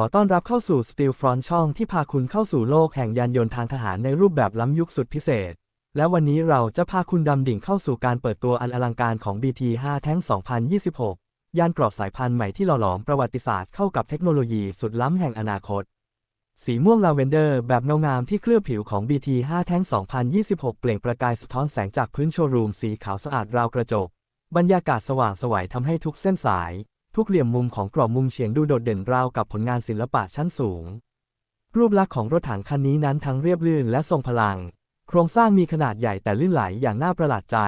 ขอต้อนรับเข้าสู่ Steel Front ช่องที่พาคุณเข้าสู่โลกแห่งยานยนต์ทางทหารในรูปแบบล้ำยุคสุดพิเศษ และวันนี้เราจะพาคุณดำดิ่งเข้าสู่การเปิดตัวอันอลังการของ BT5 แท้ง 2026 ยานเกราะสายพันธุ์ใหม่ที่หล่อหลอมประวัติศาสตร์เข้ากับเทคโนโลยีสุดล้ำแห่งอนาคต สีม่วงลาเวนเดอร์แบบเงางามที่เคลือบผิวของ BT5 แท้ง 2026 เปล่งประกายสะท้อนแสงจากพื้นโชว์รูมสีขาวสะอาดราวกระจก บรรยากาศสว่างสวยทำให้ทุกเส้นสาย ทุกเหลี่ยมมุมของกรอบมุมเฉียงดูโดดเด่นราวกับผลงานศิลปะชั้นสูง รูปลักษณ์ของรถถังคันนี้นั้นทั้งเรียบลื่นและทรงพลัง โครงสร้างมีขนาดใหญ่แต่ลื่นไหลอย่างน่าประหลาดใจ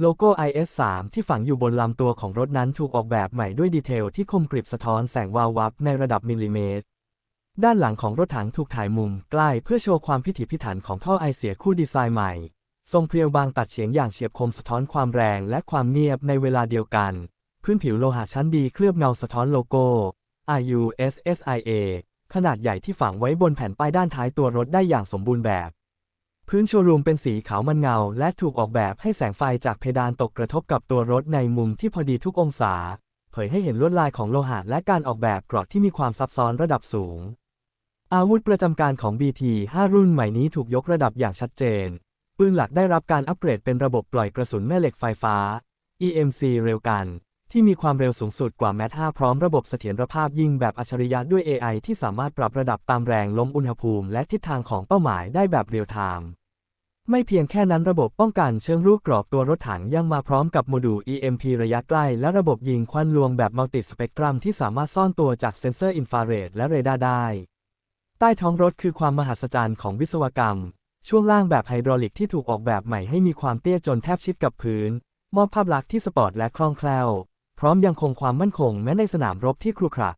โลโก้ IS-3 ที่ฝังอยู่บนลำตัวของรถนั้นถูกออกแบบใหม่ด้วยดีเทลที่คมกริบสะท้อนแสงวาววับในระดับมิลลิเมตร ด้านหลังของรถถังถูกถ่ายมุมใกล้เพื่อโชว์ความพิถีพิถันของท่อไอเสียคู่ดีไซน์ใหม่ ทรงเพรียวบางตัดเฉียงอย่างเฉียบคมสะท้อนความแรงและความเงียบในเวลาเดียวกัน พื้นผิวโลหะชั้นดีเคลือบเงาสะท้อนโลโก้ RUSSIA ขนาดใหญ่ที่ฝังไว้บนแผ่นป้ายด้านท้ายตัวรถได้อย่างสมบูรณ์แบบ พื้นโชว์รูมเป็นสีขาวมันเงา และถูกออกแบบให้แสงไฟจากเพดานตกกระทบกับตัวรถในมุมที่พอดีทุกองศา เผยให้เห็นลวดลายของโลหะและการออกแบบกราะที่มีความซับซ้อนระดับสูง อาวุธประจำการของ BT5 รุ่นใหม่นี้ถูกยกระดับอย่างชัดเจน ปืนหลักได้รับการอัปเกรดเป็นระบบปล่อยกระสุนแม่เหล็กไฟฟ้า EMC เร็วกัน ที่มีความเร็วสูงสุดกว่า MAT 5 พร้อมระบบเสถียรภาพยิงแบบอัจฉริยะด้วย AI ที่สามารถปรับระดับตามแรงล้มอุณหภูมิ และทิศทางของเป้าหมายได้แบบเรียลไทม์ไม่เพียงแค่นั้นระบบป้องกันเชิงรุกกรอบตัวรถถังยังมาพร้อมกับโมดูล EMP ระยะใกล้ และระบบยิงควันลวงแบบมัลติสเปกตรัมที่สามารถซ่อนตัวจากเซ็นเซอร์อินฟราเรดและเรดาร์ได้ ใต้ท้องรถคือความมหัศจรรย์ของวิศวกรรม ช่วงล่างแบบไฮดรอลิกที่ถูกออกแบบใหม่ให้มีความเตี้ยจนแทบชิดกับพื้น มอบภาพลักษณ์ที่สปอร์ตและคล่องแคล่ว พร้อมยังคงความมั่นคงแม้ในสนามรบที่ครุขระ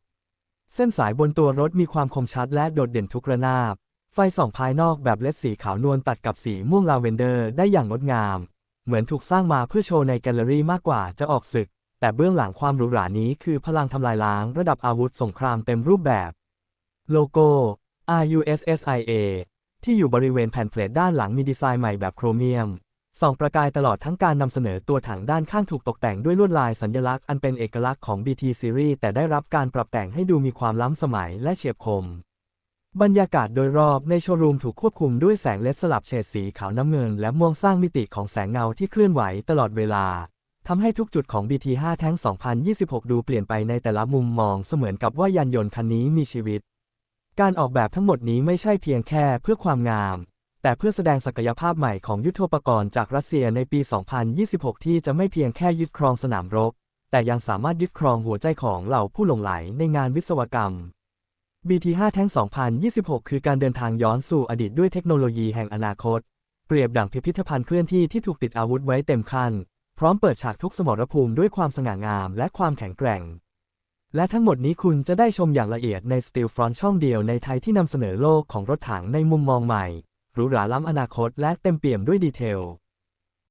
เส้นสายบนตัวรถมีความคมชัดและโดดเด่นทุกระนาบ ไฟส่องภายนอกแบบเลดสีขาวนวลตัดกับสีม่วงลาเวนเดอร์ได้อย่างงดงาม เหมือนถูกสร้างมาเพื่อโชว์ในแกลเลอรี่มากกว่าจะออกศึก แต่เบื้องหลังความหรูหรานี้คือพลังทำลายล้างระดับอาวุธสงครามเต็มรูปแบบ โลโก้ RUSSIA ที่อยู่บริเวณแผ่นเพลทด้านหลังมีดีไซน์ใหม่แบบโครเมียม ส่องประกายตลอดทั้งการนำเสนอตัวถังด้านข้างถูกตกแต่งด้วยลวดลายสัญลักษณ์อันเป็นเอกลักษณ์ของ BT Series แต่ได้รับการปรับแต่งให้ดูมีความล้ำสมัยและเฉียบคม บรรยากาศโดยรอบในโชว์รูมถูกควบคุมด้วยแสงเลดสลับเฉดสีขาวน้ำเงิน และม่วงสร้างมิติของแสงเงาที่เคลื่อนไหวตลอดเวลาทำให้ทุกจุดของ BT5 แท้ง 2026 ดูเปลี่ยนไปในแต่ละมุมมองเสมือนกับว่ายานยนต์คันนี้มีชีวิต การออกแบบทั้งหมดนี้ไม่ใช่เพียงแค่เพื่อความงาม แต่เพื่อแสดงศักยภาพใหม่ของยุทโธปกรณ์จากรัสเซียในปี 2026 ที่จะไม่เพียงแค่ยึดครองสนามรบ แต่ยังสามารถยึดครองหัวใจของเหล่าผู้หลงไหลในงานวิศวกรรม BT5 แท้ง2026 คือการเดินทางย้อนสู่อดีตด้วยเทคโนโลยีแห่งอนาคต เปรียบดั่งพิพิธภัณฑ์เคลื่อนที่ที่ถูกติดอาวุธไว้เต็มคัน พร้อมเปิดฉากทุกสมรภูมิด้วยความสง่างามและความแข็งแกร่ง และทั้งหมดนี้คุณจะได้ชมอย่างละเอียดใน Steel Front ช่องเดียวในไทยที่นำเสนอโลกของรถถังในมุมมองใหม่ หรูหราล้ำอนาคตและเต็มเปี่ยมด้วยดีเทล